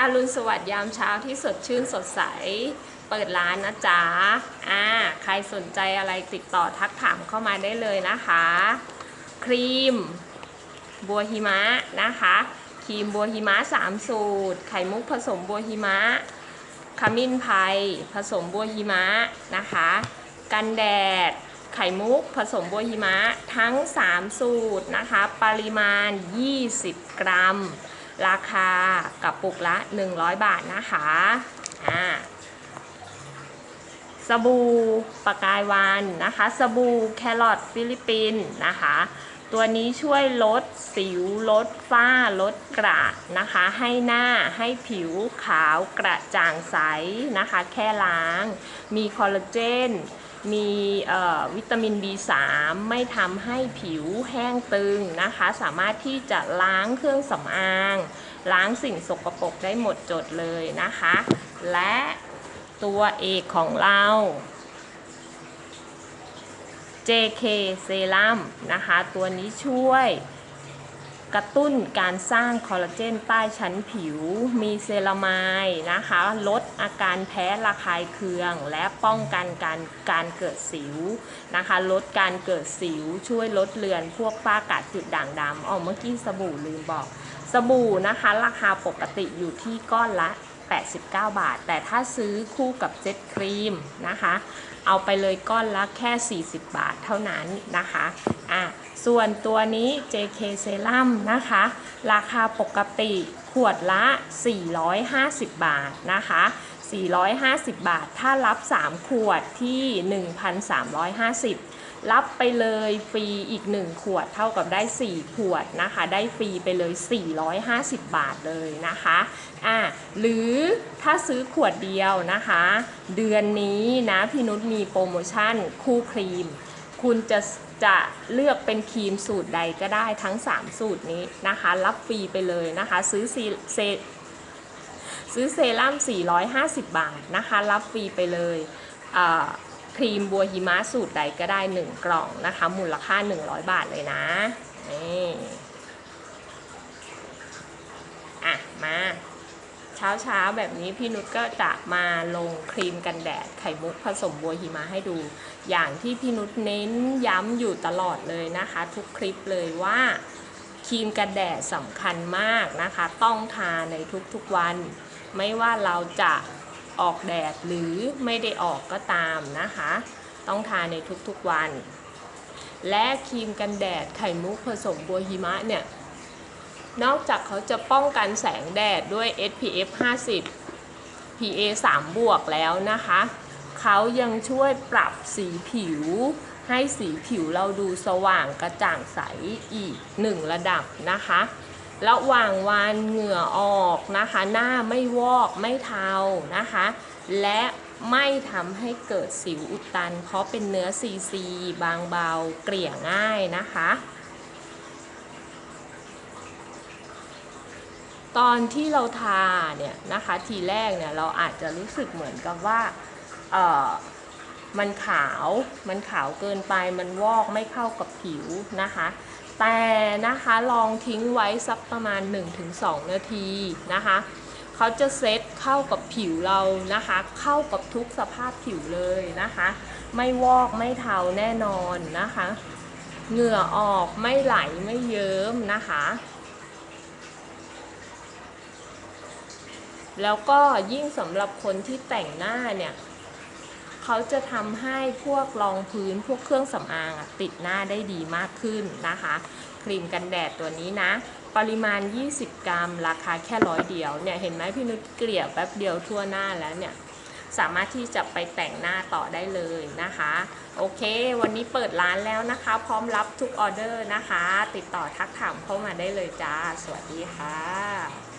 อรุณสวัสดิ์ยามเช้าที่สดชื่นสดใส เปิดร้านนะจ๊ะอ่าใครสนใจอะไรติดต่อทักถามเข้ามาได้เลยนะคะ ครีม บัวหิมะนะคะ ครีมบัวหิมะ3 สูตร ไข่มุกผสมบัวหิมะ ขมิ้นไพรผสมบัวหิมะนะคะ กันแดด ไข่มุกผสมบัวหิมะทั้ง 3 สูตรนะคะ ปริมาณ 20 กรัม ราคากระปุกละ 100 บาทนะคะอ่าสบู่ประกายวันนะคะ สบู่แครอทฟิลิปปินส์นะคะ ตัวนี้ช่วยลดสิวลดฝ้าลดกระนะคะ ให้หน้าให้ผิวขาวกระจ่างใสนะคะ แค่ล้าง มีคอลลาเจน มีวิตามิน B3 ไม่ทำให้ผิวแห้งตึงนะคะ สามารถที่จะล้างเครื่องสำอาง ล้างสิ่งสกปรกได้หมดจดเลยนะคะ และตัวเอกของเรา JK เซรั่มนะคะ ตัวนี้ช่วย กระตุ้นการสร้างคอลลาเจนใต้ชั้นผิว มีเซรามายนะคะ ลดอาการแพ้ระคายเคือง และป้องกันการการเกิดสิวนะคะ ลดการเกิดสิว ช่วยลดเลือนพวกฝ้ากระจุดด่างดำอ๋อเมื่อกี้สบู่ลืมบอก สบู่นะคะ ราคาปกติอยู่ที่ก้อนละ 89 บาท แต่ถ้าซื้อคู่กับเจ็ตครีมนะคะ เอาไปเลยก้อนละแค่ 40 บาทเท่านั้นนะคะอะ ส่วนตัวนี้ JK Serum นะคะ ราคาปกติขวดละ 450 บาทนะคะ 450 บาท ถ้ารับ 3 ขวดที่ 1,350 รับไปเลยฟรีอีก 1 ขวดเท่ากับได้ 4 ขวดนะคะ ได้ฟรีไปเลย 450 บาทเลยนะคะอะหรือถ้าซื้อขวดเดียวนะคะ เดือนนี้นะพี่นุชมีโปรโมชั่นคู่ครีม คุณจะจะเลือกเป็นครีมสูตรใดก็ได้ทั้ง 3 สูตรนี้นะคะ รับฟรีไปเลยนะคะ ซื้อซีเซซื้อเซรั่ม 450 บาทนะคะ รับฟรีไปเลยครีมบัวหิมะสูตรใดก็ได้ 1 กล่องนะคะ มูลค่า 100 บาทเลยนะนี่อะ มา เช้าเช้าแบบนี้พี่นุชก็จะมาลงครีมกันแดดไข่มุกผสมบัวหิมะให้ดู อย่างที่พี่นุชเน้นย้ำอยู่ตลอดเลยนะคะ ทุกคลิปเลยว่าครีมกันแดดสำคัญมากนะคะ ต้องทาในทุกๆวัน ไม่ว่าเราจะออกแดดหรือไม่ได้ออกก็ตามนะคะ ต้องทาในทุกๆวัน และครีมกันแดดไข่มุกผสมบัวหิมะเนี่ย นอกจากเขาจะป้องกันแสงแดดด้วย SPF 50 PA 3 บวกแล้วนะคะ เขายังช่วยปรับสีผิว ให้สีผิวเราดูสว่างกระจ่างใสอีกหนึ่งระดับนะคะระหว่างวันเหงื่อออกนะคะ หน้าไม่วอกไม่เทานะคะ และไม่ทำให้เกิดสิวอุดตัน เพราะเป็นเนื้อซีซีบางเบาเกลี่ยง่ายนะคะ ตอนที่เราทาเนี่ยนะคะทีแรกเนี่ยเราอาจจะรู้สึกเหมือนกับว่าเออมันขาว มันขาวเกินไป มันวอกไม่เข้ากับผิวนะคะ แต่นะคะลองทิ้งไว้สักประมาณ 1-2 นาทีนะคะเขาจะเซตเข้ากับผิวเรานะคะ เข้ากับทุกสภาพผิวเลยนะคะ ไม่วอกไม่เทาแน่นอนนะคะ เหงื่อออกไม่ไหลไม่เยิ้มนะคะ แล้วก็ยิ่งสำหรับคนที่แต่งหน้าเนี่ยเขาจะทำให้พวกรองพื้นพวกเครื่องสำอางติดหน้าได้ดีมากขึ้นนะคะ ครีมกันแดดตัวนี้นะ ปริมาณ 20 กรัม ราคาแค่ร้อยเดียวเนี่ยเห็นไหมพี่นุชเกลี่ยแป๊บเดียวทั่วหน้าแล้วเนี่ยสามารถที่จะไปแต่งหน้าต่อได้เลยนะคะ โอเค วันนี้เปิดร้านแล้วนะคะ พร้อมรับทุกออเดอร์นะคะ ติดต่อทักถามเข้ามาได้เลยจ้า สวัสดีค่ะ